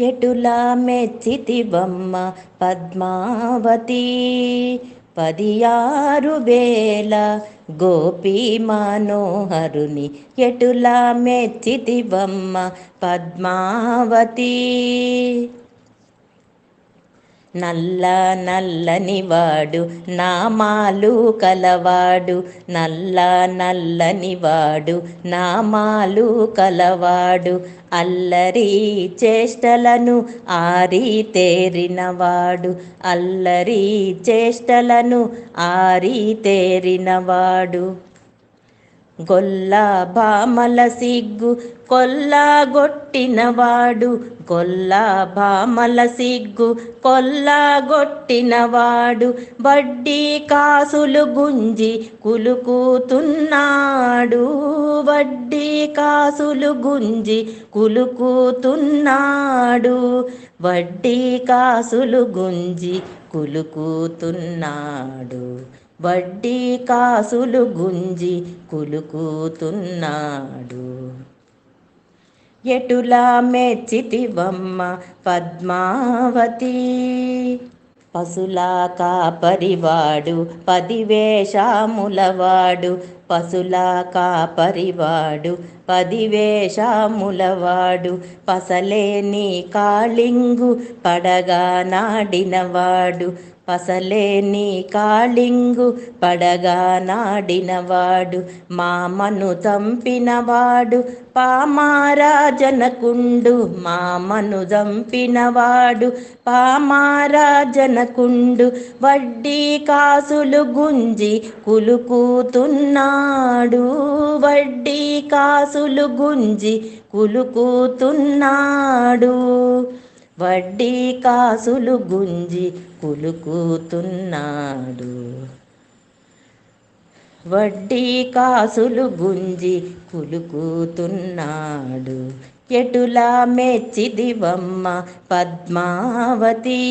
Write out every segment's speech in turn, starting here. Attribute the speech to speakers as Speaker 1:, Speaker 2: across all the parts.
Speaker 1: ఎటులా మెచ్చితివమ్మ పద్మావతి? పదియారు వేల గోపీ మనోహరుని ఎటులా మెచ్చితివమ్మ పద్మావతి? నల్ల నల్లనివాడు నామాలు కలవాడు. నల్ల నల్లనివాడు నామాలు కలవాడు. అల్లరి చేష్టలను ఆరి తేరినవాడు అల్లరి చేష్టలను ఆరి తేరినవాడు గొల్ల భామల సిగ్గు కొల్లాగొట్టినవాడు గొల్ల భామల సిగ్గు కొల్లాగొట్టినవాడు వడ్డీ కాసులు గుంజి కులుకుతున్నాడు. వడ్డీ కాసులు గుంజి కులుకుతున్నాడు. వడ్డీ కాసులు గుంజి కులుకుతున్నాడు. వడ్డీ కాసులు గుంజి కులుకుతున్నాడు. ఎటులా మెచ్చితివమ్మ పద్మావతి? పశులా కాపరివాడు పదివేషాములవాడు. పశులా కాపరివాడు పదివేషాములవాడు. పసలేని కాళింగు పడగా నాడినవాడు. పసలేని కాళింగు పడగా నాడినవాడు మామను చంపినవాడు పామారాజనకుండు మామను చంపినవాడు పామారాజనకుండు వడ్డీ కాసులు గుంజి కులుకుతున్నాడు వడ్డీ కాసులు గుంజి కులుకుతున్నాడు. వడ్డీ కాసులు గుంజి కులుకుతున్నాడు. వడ్డీ కాసులు గుంజి కులుకుతున్నాడు. ఎటులా మెచ్చిదివమ్మ పద్మావతి.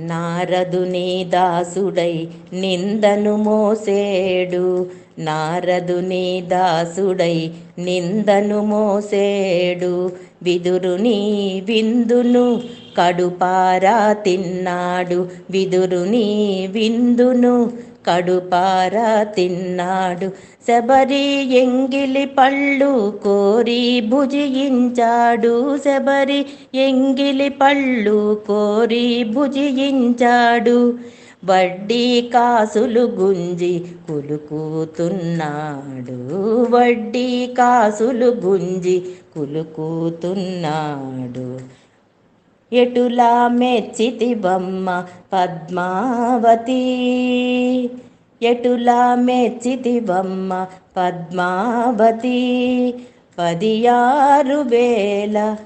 Speaker 1: నారదుని దాసుడై నిందను మోసేడు. నారదుని దాసుడై నిందను మోసేడు. విదురుని విందును కడుపారా తిన్నాడు. విదురుని విందును కడుపారా తిన్నాడు. శబరి ఎంగిలి పళ్ళు కోరి భుజించాడు. శబరి ఎంగిలి పళ్ళు కోరి భుజించాడు. వడ్డీ కాసులు గుంజి కులుకుతున్నాడు. వడ్డీ కాసులు గుంజి కులుకుతున్నాడు. ఎటులా మెచ్చితి బొమ్మ పద్మావతి? ఎటులా మెచ్చితి బొమ్మ పద్మావతి? పదియారు వేల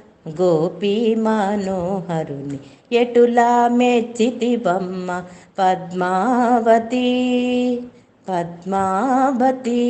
Speaker 1: గోపీ మనోహరుని ఎటులా మెచ్చితి బొమ్మ పద్మావతి? పద్మావతి